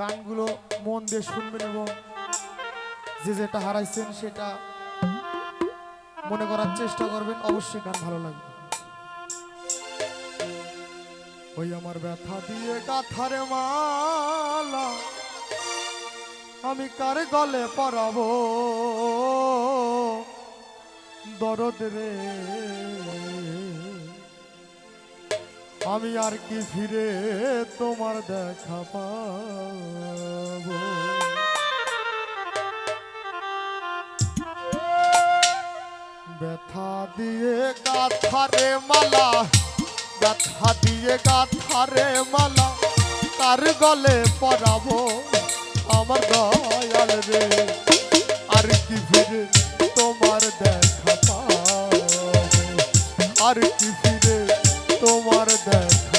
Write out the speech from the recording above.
গানগুলো মন দিয়ে শুনবেন এবং যে যেটা হারাইছেন সেটা মনে করার চেষ্টা করবেন, অবশ্যই গান ভালো লাগবে। ওই আমার ব্যথা দিয়ে গাথারে মালা আমি কার গলে পরাবো? দরদ রে। আমি আর কি ফিরে তোমার দেখা পাবো? ব্যথা দিয়ে গাথারে মালা, ব্যথা দিয়ে গাথারে মালা, তার গলে পরাবো আমার দয়াল রে। আর কি ফিরে তোমার দেখা পাবো? আর কি ফিরে তোমার দেখা